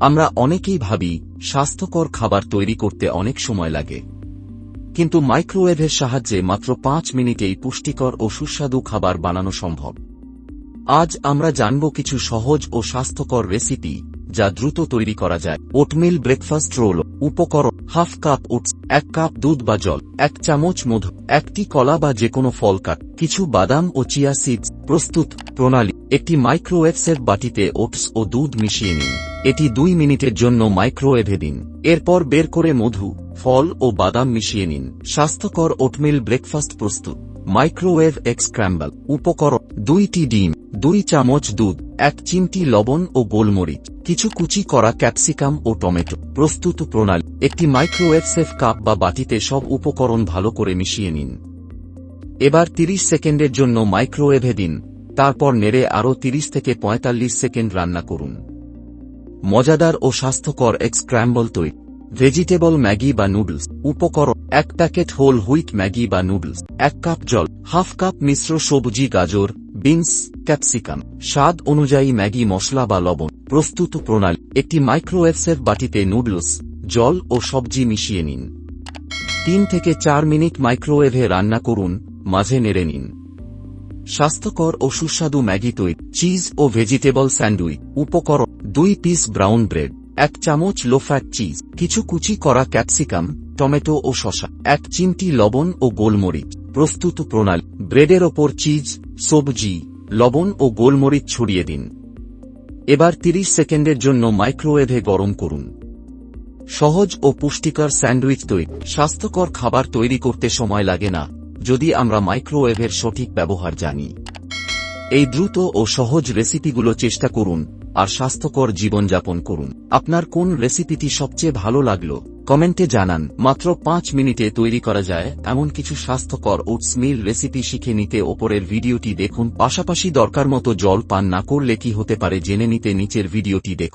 আমরা অনেকেই ভাবি, স্বাস্থ্যকর খাবার তৈরি করতে অনেক সময় লাগে। কিন্তু মাইক্রোওয়েভের সাহায্যে মাত্র পাঁচ মিনিটেই পুষ্টিকর ও সুস্বাদু খাবার বানানো সম্ভব। আজ আমরা জানব কিছু সহজ ও স্বাস্থ্যকর রেসিপি, যা দ্রুত তৈরি করা যায়। ওটমিল ব্রেকফাস্ট রোল, উপকরণ, হাফ কাপ ওটস, এক কাপ দুধ বা জল, এক চামচ মধু, একটি কলা বা যে কোনো ফল কাট, কিছু বাদাম ও চিয়া সিডস, প্রস্তুত, প্রণালী, একটি মাইক্রোওয়েভসের বাটিতে ওটস ও দুধ মিশিয়ে নিন। এটি দুই মিনিটের জন্য মাইক্রোওয়েভে দিন। এরপর বের করে মধু, ফল ও বাদাম মিশিয়ে নিন। স্বাস্থ্যকর ওটমিল ব্রেকফাস্ট প্রস্তুত। মাইক্রোওয়েভ এক্স ক্র্যাম্বল উপকরণ, দুইটি ডিম, দুই চামচ দুধ, এক চিমটি লবণ ও গোলমরিচ, কিছু কুচি করা ক্যাপসিকাম ও টমেটো। প্রস্তুত প্রণালী, একটি মাইক্রোওয়েভ সেফ কাপ বা বাটিতে সব উপকরণ ভালো করে মিশিয়ে নিন। এবার 30 সেকেন্ডের জন্য মাইক্রোওয়েভে দিন। তারপর নেড়ে আরও 30 থেকে 45 সেকেন্ড রান্না করুন। মজাদার ও স্বাস্থ্যকর এক্স ক্র্যাম্বল তৈরি। ভেজিটেবল ম্যাগি বা নুডলস উপকরণ, এক প্যাকেট হোল হুইট ম্যাগি বা নুডলস এক কাপ জল হাফ কাপ মিশ্র সবজি গাজর বিনস ক্যাপসিকাম স্বাদ অনুযায়ী ম্যাগি, মশলা বা লবণ। প্রস্তুত প্রণালী, একটি মাইক্রোওয়েভসের বাটিতে নুডলস জল ও সবজি মিশিয়ে নিন। তিন থেকে চার মিনিট মাইক্রোওয়েভে রান্না করুন, মাঝে নেড়ে নিন। স্বাস্থ্যকর ও সুস্বাদু ম্যাগি তৈরি চিজ ও ভেজিটেবল স্যান্ডউইচ উপকরণ। দুই পিস ব্রাউন ব্রেড, এক চামচ লো ফ্যাট চিজ, কিছু কুচি করা ক্যাপসিকাম, টমেটো ও শসা, এক চিমটি লবণ ও গোলমরিচ, প্রস্তুত প্রণালী, ব্রেডের ওপর চিজ, সবজি, লবণ ও গোলমরিচ ছড়িয়ে দিন। এবার 30 সেকেন্ডের জন্য মাইক্রোওয়েভে গরম করুন। সহজ ও পুষ্টিকর স্যান্ডউইচ তৈরি, স্বাস্থ্যকর খাবার তৈরি করতে সময় লাগে না, যদি আমরা মাইক্রোওয়েভের সঠিক ব্যবহার জানি। এই দ্রুত ও সহজ রেসিপিগুলো চেষ্টা করুন আর স্বাস্থ্যকর জীবনযাপন করুন। আপনার কোন রেসিপিটি সবচেয়ে ভালো লাগল, কমেন্টে জানান। মাত্র পাঁচ মিনিটে তৈরি করা যায় এমন কিছু স্বাস্থ্যকর ওটস মিল রেসিপি শিখে নিতে ওপরের ভিডিওটি দেখুন। পাশাপাশি দরকার মতো জল পান না করলে কি হতে পারে জেনে নিতে নিচের ভিডিওটি দেখুন।